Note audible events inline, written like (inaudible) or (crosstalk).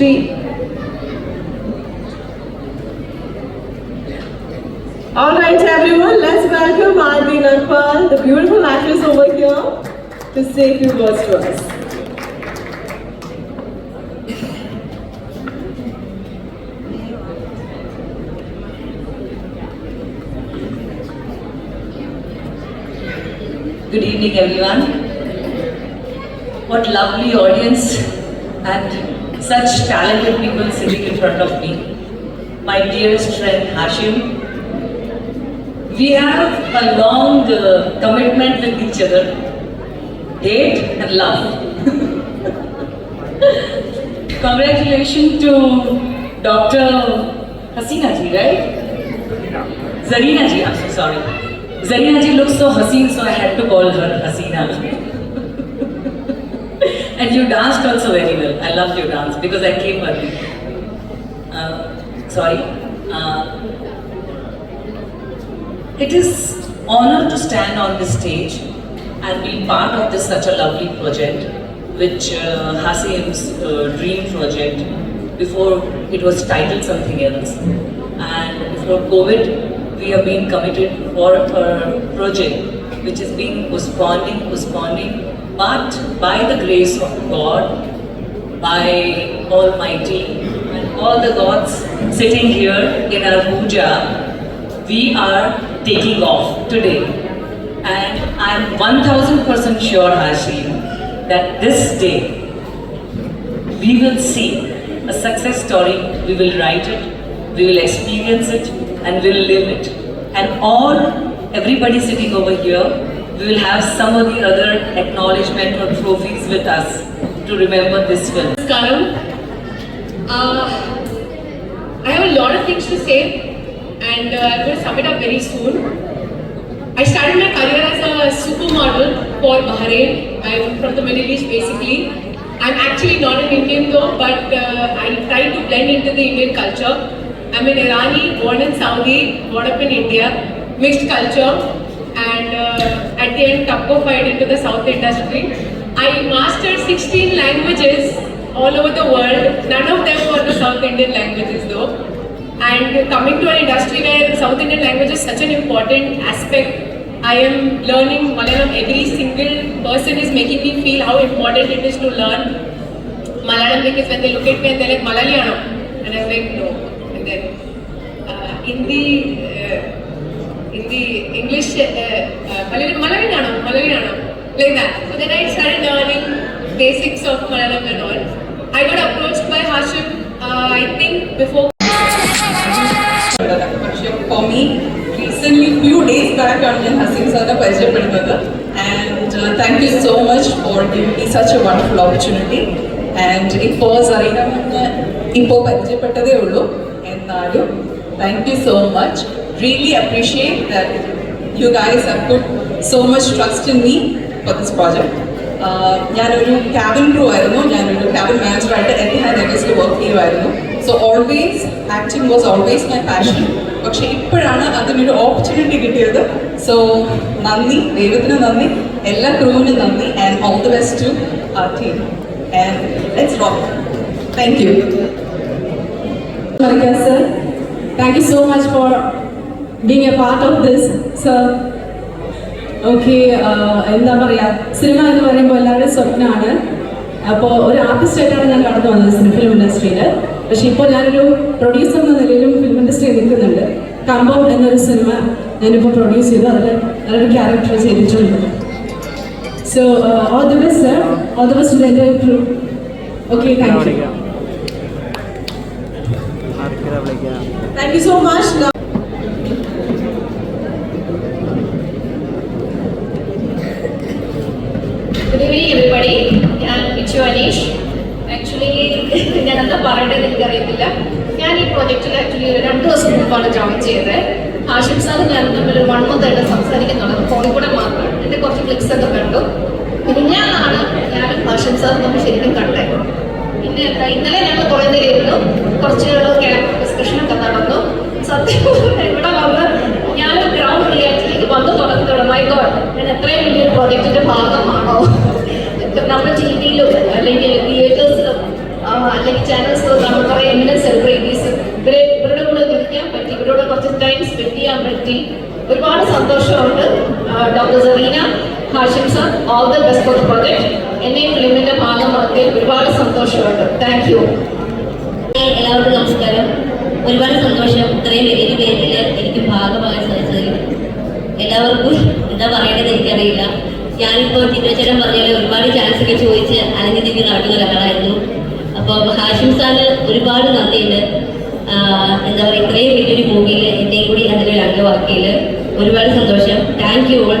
All right, everyone, let's welcome Aarti Nagpal, the beautiful actress over here, to say a few words to us. Good evening, everyone. What lovely audience and such talented people sitting in front of me. My dearest friend Hashim. We have a long uh, commitment with each other hate and love. (laughs) Congratulations to Dr. Hasina ji, right? Zarina ji, I'm so sorry. Zarina ji looks so haseen, so I had to call her Hasina. You danced also very well. I loved your dance because I came early. Uh, sorry. Uh, it is honor to stand on this stage and be part of this such a lovely project, which uh, Hasim's uh, dream project. Before it was titled something else, and before COVID, we have been committed for a project which is being postponing, postponing, but by the grace of God, by Almighty, and all the gods sitting here in our puja, we are taking off today. And I am 1000% sure, Hashim, that this day we will see a success story, we will write it, we will experience it, and we will live it. And all, everybody sitting over here, we will have some of the other acknowledgement or trophies with us to remember this film. Namaskaram. Uh, I have a lot of things to say and uh, I'm going to sum it up very soon. I started my career as a supermodel for Bahrain. I'm from the Middle East basically. I'm actually not an Indian though, but uh, I try to blend into the Indian culture. I'm an Irani, born in Saudi, brought up in India, mixed culture, and uh, the end, topcofied into the South industry. I mastered 16 languages all over the world. None of them were the South Indian languages though. And coming to an industry where South Indian language is such an important aspect, I am learning Malayalam. Every single person is making me feel how important it is to learn Malayalam because when they look at me and they're like, Malayalam. And I'm like, no. And then uh, Hindi, uh, Uh, uh, Malayalam, Malayalam, Malayalam, like that. So then I started learning basics of Malayalam and all. I got approached by Hashim, uh, I think before for me recent few days back ആണ് ഞാൻ ഹസീൻ സാറിനെ പരിചയപ്പെടുന്നത് and thank you so much for giving me such a wonderful opportunity and ഇപ്പോൾ സറീന ഇപ്പോൾ പരിചയപ്പെട്ടതേ ഉള്ളൂ എന്നാലും thank you so much. Really appreciate that you guys have put so much trust in me for this project. ഞാനൊരു cabin crew ആയിരുന്നു. ഞാനൊരു cabin മാനേജറായിട്ട് Etihad എഗസ്റ്റിൽ വർക്ക് ചെയ്യുമായിരുന്നു so always acting was always my passion പക്ഷെ ഇപ്പോഴാണ് അതിനൊരു opportunity കിട്ടിയത്. സോ നന്ദി. ദൈവത്തിന് നന്ദി. എല്ലാ ക്രൂവിനും നന്ദി. And all the best to our team and let's rock thank you Marika thank you so much for being a part of this, sir. Okay എന്താ പറയുക സിനിമ എന്ന് പറയുമ്പോൾ എല്ലാവരുടെയും സ്വപ്നമാണ്. അപ്പോൾ ഒരു ആർട്ടിസ്റ്റ് ആയിട്ടാണ് ഞാൻ കടന്നു വന്നത് ഫിലിം ഇൻഡസ്ട്രിയിൽ പക്ഷെ ഇപ്പോൾ ഞാനൊരു പ്രൊഡ്യൂസർ എന്ന നിലയിലും ഫിലിം ഇൻഡസ്ട്രിയിൽ നിൽക്കുന്നുണ്ട് കമ്പം എന്നൊരു സിനിമ ഞാനിപ്പോൾ പ്രൊഡ്യൂസ് ചെയ്തു. അതിൽ നല്ലൊരു ക്യാരക്ടർ ചെയ്തിട്ടുണ്ട്. So all the best sir all the best എന്റെ crew okay thank you Thank you so much. Now, good evening everybody ഞാൻ മിച്ചു അനീഷ്. ആക്ച്വലി ഞാൻ എന്താ പറയേണ്ടത് എനിക്കറിയത്തില്ല. ഞാൻ ഈ പ്രോജക്റ്റിൽ ആക്ച്വലി രണ്ട് ദിവസം മുമ്പാണ് ജോയിൻ ചെയ്തത്. ആഷിഫ് സാർ ഞാൻ തമ്മിൽ വൺ മന്ത് ആയിട്ട് സംസാരിക്കുന്നുള്ളത് ഫോണിൽ കൂടെ മാത്രം. എന്റെ കുറച്ച് ക്ലിക്സ് ഒക്കെ കണ്ടു. പിന്നെ ഞാനാണ് ഞാനും ആഷിഫ് സാർ നമ്മൾ ശരിക്കും കണ്ടത്. ഇന്നലെ ഇന്നലെ ഞങ്ങൾ കുറേ നേരം കുറച്ച് ഡിസ്കഷനൊക്കെ നടന്നു. സത്യം ഇവിടെ വന്ന് ഞാൻ ഗ്രൗണ്ട് റിയാക്റ്റിലേക്ക് വന്ന് തുടങ്ങത്തോടെ മൈക്കോ ഞാൻ എത്രയും വലിയൊരു പ്രോജക്റ്റിന്റെ ഭാഗമാണോ? നമ്മുടെ ടി വിയിലും അല്ലെങ്കിൽ തിയേറ്റേഴ്സിലും അല്ലെങ്കിൽ ചാനൽസിലും നമ്മൾ കുറേ എമിനൻസ് സെലിബ്രിറ്റീസ് ഇവരെ ഇവരുടെ കൂടെ നിൽക്കാൻ പറ്റി. ഇവരോട് കുറച്ച് ടൈം സ്പെൻഡ് ചെയ്യാൻ പറ്റി. ഒരുപാട് സന്തോഷമുണ്ട്. Doctor Sereena Hashim sir all the best for project എന്നെയും ഫിലിമിന്റെ ഭാഗമാക്കിയതിൽ ഒരുപാട് സന്തോഷമുണ്ട്. താങ്ക് യു എല്ലാവർക്കും നമസ്കാരം. ഒരുപാട് സന്തോഷം. ഇത്രയും വലിയ പേരിൽ എനിക്ക് ഭാഗമാകാൻ സാധിച്ചതിൽ എല്ലാവർക്കും എന്താ പറയേണ്ടത് എനിക്കറിയില്ല. ഞാനിപ്പോൾ ചിത്രചരം പറഞ്ഞാൽ ഒരുപാട് ചാൻസ് ഒക്കെ ചോദിച്ച് അലഞ്ഞു തിരിഞ്ഞ് നടക്കുന്ന ഒരാളായിരുന്നു. അപ്പോൾ ഹാഷിം സാർ ഒരുപാട് നന്ദിയുണ്ട്. എന്താ പറയുക ഇത്രയും വലിയൊരു മൂവിയിൽ എന്റെയും കൂടി അതിലൊരു അംഗവാക്കിയിൽ ഒരുപാട് സന്തോഷം. Thank you all